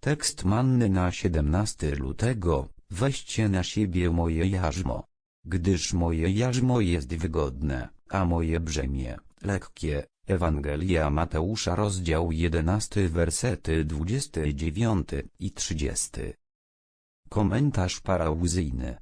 Tekst manny na 17 lutego, weźcie na siebie moje jarzmo. Gdyż moje jarzmo jest wygodne, a moje brzemię, lekkie. Ewangelia Mateusza rozdział 11 wersety 29 i 30. Komentarz parauzyjny.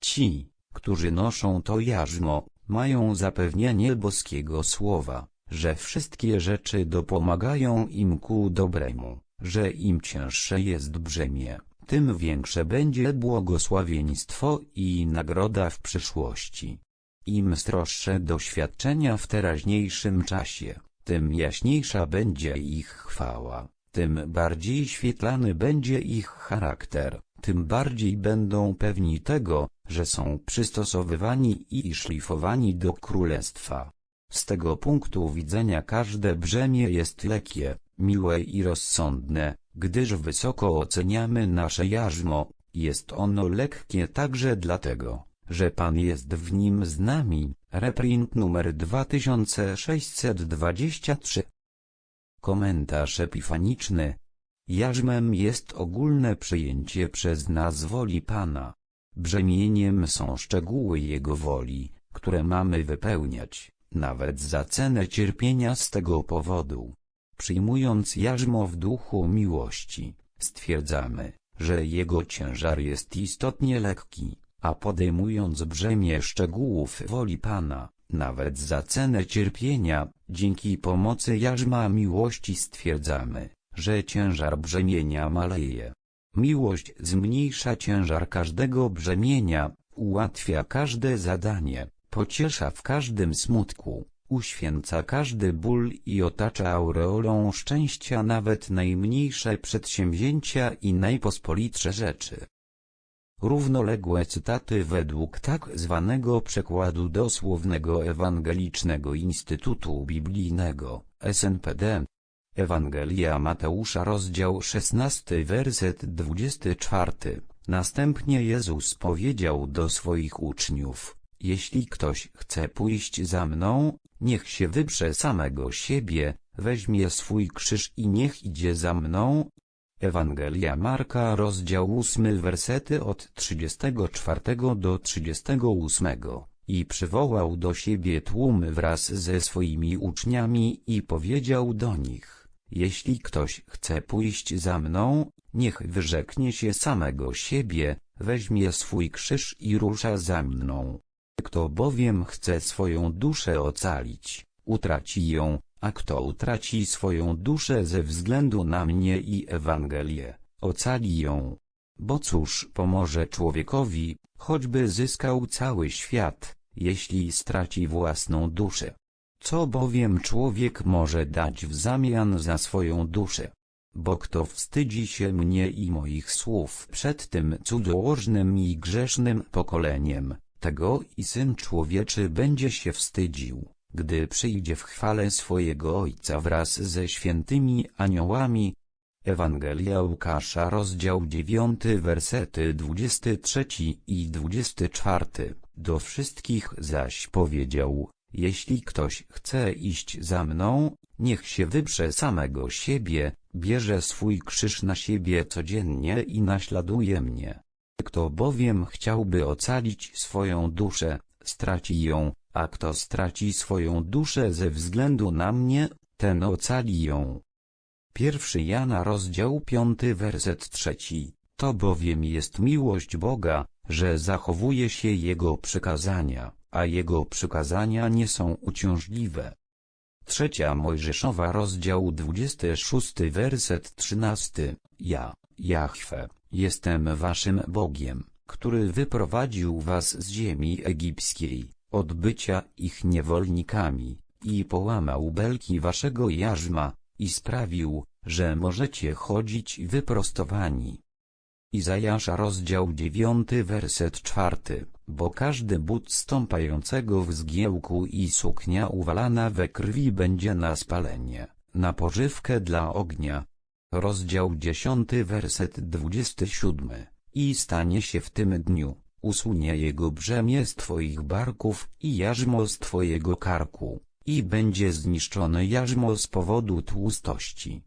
Ci, którzy noszą to jarzmo, mają zapewnienie boskiego słowa, że wszystkie rzeczy dopomagają im ku dobremu, że im cięższe jest brzemię, tym większe będzie błogosławieństwo i nagroda w przyszłości. Im stroższe doświadczenia w teraźniejszym czasie, tym jaśniejsza będzie ich chwała, tym bardziej świetlany będzie ich charakter, tym bardziej będą pewni tego, że są przystosowywani i szlifowani do królestwa. Z tego punktu widzenia każde brzemię jest lekkie, miłe i rozsądne, gdyż wysoko oceniamy nasze jarzmo, jest ono lekkie także dlatego, że Pan jest w nim z nami. Reprint numer 2623 Komentarz epifaniczny Jarzmem jest ogólne przyjęcie przez nas woli Pana. Brzemieniem są szczegóły Jego woli, które mamy wypełniać, nawet za cenę cierpienia z tego powodu. Przyjmując jarzmo w duchu miłości, stwierdzamy, że jego ciężar jest istotnie lekki, a podejmując brzemię szczegółów woli Pana, nawet za cenę cierpienia, dzięki pomocy jarzma miłości stwierdzamy, że ciężar brzemienia maleje. Miłość zmniejsza ciężar każdego brzemienia, ułatwia każde zadanie, pociesza w każdym smutku, uświęca każdy ból i otacza aureolą szczęścia nawet najmniejsze przedsięwzięcia i najpospolitsze rzeczy. Równoległe cytaty według tak zwanego przekładu dosłownego Ewangelicznego Instytutu Biblijnego, SNPD. Ewangelia Mateusza rozdział 16 werset 24. Następnie Jezus powiedział do swoich uczniów, jeśli ktoś chce pójść za mną, niech się wyprze samego siebie, weźmie swój krzyż i niech idzie za mną. Ewangelia Marka rozdział 8 wersety od 34 do 38 i przywołał do siebie tłum wraz ze swoimi uczniami i powiedział do nich, jeśli ktoś chce pójść za mną, niech wyrzeknie się samego siebie, weźmie swój krzyż i rusza za mną. Kto bowiem chce swoją duszę ocalić, utraci ją, a kto utraci swoją duszę ze względu na mnie i Ewangelię, ocali ją. Bo cóż pomoże człowiekowi, choćby zyskał cały świat, jeśli straci własną duszę? Co bowiem człowiek może dać w zamian za swoją duszę? Bo kto wstydzi się mnie i moich słów przed tym cudzołożnym i grzesznym pokoleniem, tego i Syn Człowieczy będzie się wstydził, gdy przyjdzie w chwale swojego Ojca wraz ze świętymi aniołami. Ewangelia Łukasza rozdział 9 wersety 23 i 24 Do wszystkich zaś powiedział, jeśli ktoś chce iść za mną, niech się wyprze samego siebie, bierze swój krzyż na siebie codziennie i naśladuje mnie. Kto bowiem chciałby ocalić swoją duszę, straci ją, a kto straci swoją duszę ze względu na mnie, ten ocali ją. Pierwszy Jana rozdział piąty werset trzeci. To bowiem jest miłość Boga, że zachowuje się Jego przykazania, a Jego przykazania nie są uciążliwe. Trzecia Mojżeszowa rozdział 26 werset 13. Ja, Jahwe, Jestem waszym Bogiem, który wyprowadził was z ziemi egipskiej, od bycia ich niewolnikami, i połamał belki waszego jarzma, i sprawił, że możecie chodzić wyprostowani. Izajasza rozdział 9 werset 4 Bo każdy but stąpającego w zgiełku i suknia uwalana we krwi będzie na spalenie, na pożywkę dla ognia, Rozdział 10 werset 27. I stanie się w tym dniu, usunie jego brzemię z twoich barków i jarzmo z twojego karku, i będzie zniszczone jarzmo z powodu tłustości.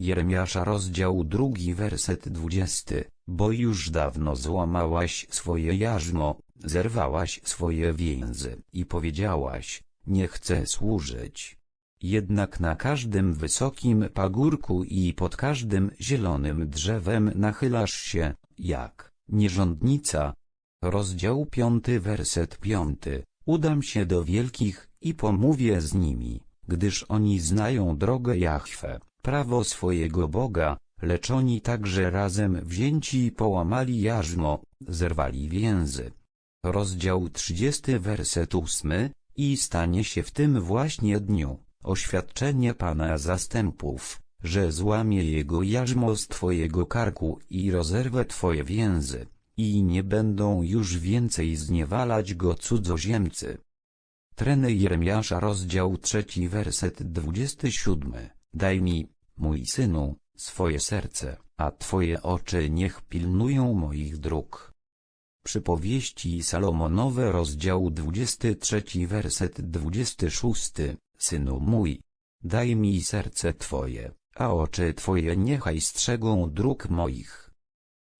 Jeremiasza rozdział drugi werset dwudziesty, bo już dawno złamałaś swoje jarzmo, zerwałaś swoje więzy i powiedziałaś, nie chcę służyć. Jednak na każdym wysokim pagórku i pod każdym zielonym drzewem nachylasz się, jak nierządnica. Rozdział piąty werset piąty. Udam się do wielkich i pomówię z nimi, gdyż oni znają drogę Jahwe, prawo swojego Boga, lecz oni także razem wzięci połamali jarzmo, zerwali więzy. Rozdział 30 werset 8 i stanie się w tym właśnie dniu, oświadczenie Pana zastępów, że złamie jego jarzmo z Twojego karku i rozerwę Twoje więzy, i nie będą już więcej zniewalać go cudzoziemcy. Treny Jeremiasza rozdział 3 werset 27 Daj mi, mój synu, swoje serce, a Twoje oczy niech pilnują moich dróg. Przypowieści Salomonowe rozdział 23 werset 26 Synu mój, daj mi serce Twoje, a oczy Twoje niechaj strzegą dróg moich.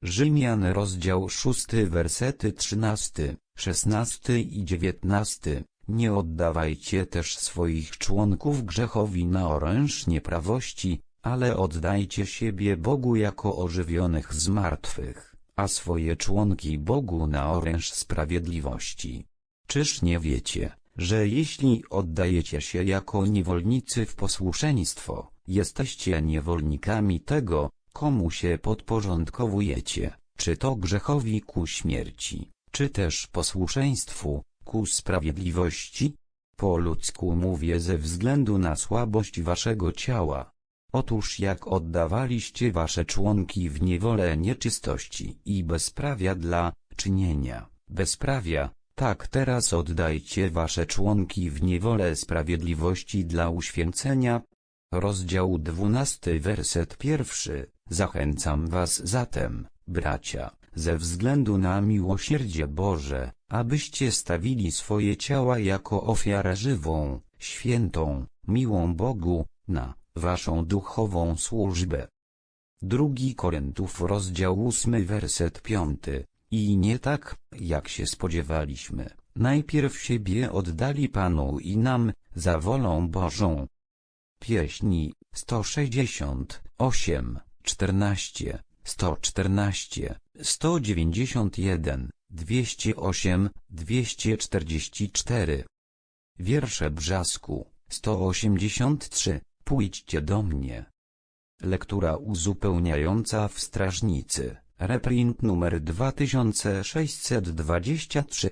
Rzymian rozdział 6 wersety 13, 16 i 19 Nie oddawajcie też swoich członków grzechowi na oręż nieprawości, ale oddajcie siebie Bogu jako ożywionych z martwych, a swoje członki Bogu na oręż sprawiedliwości. Czyż nie wiecie, że jeśli oddajecie się jako niewolnicy w posłuszeństwo, jesteście niewolnikami tego, komu się podporządkowujecie, czy to grzechowi ku śmierci, czy też posłuszeństwu, ku sprawiedliwości? Po ludzku mówię ze względu na słabość waszego ciała. Otóż jak oddawaliście wasze członki w niewolę nieczystości i bezprawia dla czynienia bezprawia, tak teraz oddajcie wasze członki w niewolę sprawiedliwości dla uświęcenia. Rozdział 12 werset pierwszy. Zachęcam was zatem, bracia, ze względu na miłosierdzie Boże, abyście stawili swoje ciała jako ofiarę żywą, świętą, miłą Bogu, na waszą duchową służbę. Drugi Koryntów rozdział 8 werset 5 i nie tak, jak się spodziewaliśmy. Najpierw siebie oddali Panu i nam, za wolą Bożą. Pieśni 168, 14, 114, 191, 208, 244. Wiersze Brzasku 183. Pójdźcie do mnie. Lektura uzupełniająca w Strażnicy. Reprint numer 2623.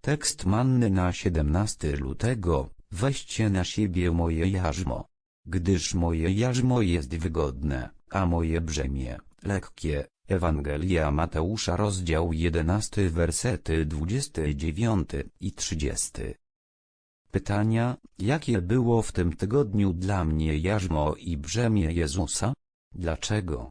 Tekst manny na 17 lutego. Weźcie na siebie moje jarzmo. Gdyż moje jarzmo jest wygodne, a moje brzemię lekkie. Ewangelia Mateusza rozdział 11 wersety 29 i 30. Pytania, jakie było w tym tygodniu dla mnie jarzmo i brzemię Jezusa? Dlaczego?